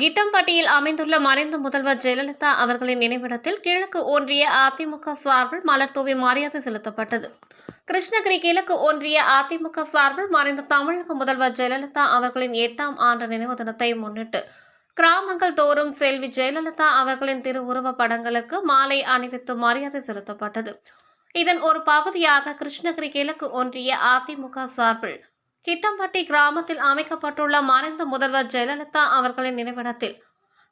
கிட்டம்பட்டியில் அமைந்துள்ள மறைந்த முதல்வர் ஜெயலலிதா அவர்களின் நினைவிடத்தில் கிழக்கு ஒன்றிய அதிமுக சார்பில் மலர் தூவி மரியாதை செலுத்தப்பட்டது. கிருஷ்ணகிரி கிழக்கு ஒன்றிய அதிமுக சார்பில் மறைந்த தமிழக முதல்வர் ஜெயலலிதா அவர்களின் எட்டாம் ஆண்டு நினைவு தினத்தை முன்னிட்டு கிராமங்கள் தோறும் செல்வி ஜெயலலிதா அவர்களின் திருவுருவப் படங்களுக்கு மாலை அணிவித்து மரியாதை செலுத்தப்பட்டது. இதன் ஒரு பகுதியாக கிருஷ்ணகிரி கிழக்கு ஒன்றிய அதிமுக சார்பில் கிட்டம்பட்டி கிராமத்தில் அமைக்கப்பட்டுள்ள மறைந்த முதல்வர் ஜெயலலிதா அவர்களின் நினைவிடத்தில்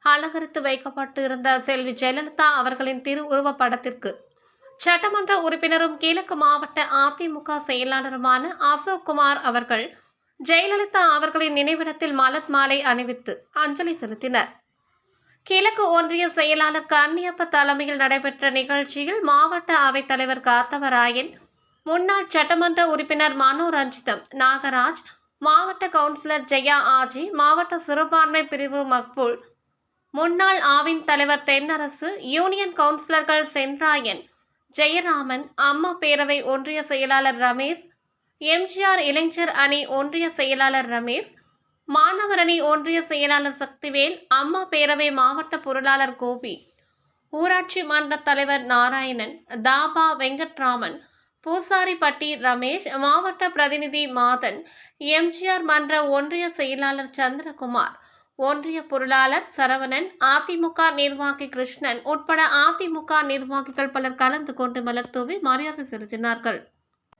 அலங்கரித்து வைக்கப்பட்டு இருந்த செல்வி ஜெயலலிதா அவர்களின் திருவுருவ படத்திற்கு சட்டமன்ற உறுப்பினரும் கிழக்கு மாவட்ட அதிமுக செயலாளருமான அசோக் குமார் அவர்கள் ஜெயலலிதா அவர்களின் நினைவிடத்தில் மலர் மாலை அணிவித்து அஞ்சலி செலுத்தினர். கிழக்கு ஒன்றிய செயலாளர் கன்னியப்ப தலைமையில் நடைபெற்ற நிகழ்ச்சியில் மாவட்ட அவைத்தலைவர் காத்தவராயன் முன்னாள் சட்டமன்ற உறுப்பினர் மனோ ரஞ்சிதம் நாகராஜ் மாவட்ட கவுன்சிலர் ஜெயா ஆஜி மாவட்ட சிறுபான்மை பிரிவு மக்பூல் முன்னாள் ஆவின் தலைவர் தென்னரசு யூனியன் கவுன்சிலர்கள் சென்ராயன் ஜெயராமன் அம்மா பேரவை ஒன்றிய செயலாளர் ரமேஷ் எம்ஜிஆர் இளைஞர் அணி ஒன்றிய செயலாளர் ரமேஷ் மாணவரணி ஒன்றிய செயலாளர் சக்திவேல் அம்மா பேரவை மாவட்ட பொருளாளர் கோபி ஊராட்சி மன்ற தலைவர் நாராயணன் தாபா வெங்கட்ராமன் பூசாரிப்பட்டி ரமேஷ் மாவட்ட பிரதிநிதி மாதன் எம்ஜிஆர் மன்ற ஒன்றிய செயலாளர் சந்திரகுமார் ஒன்றிய பொருளாளர் சரவணன் அதிமுக நிர்வாகி கிருஷ்ணன் உட்பட அதிமுக நிர்வாகிகள் பலர் கலந்து கொண்டு மலர் தூவி மரியாதை செலுத்தினார்கள்.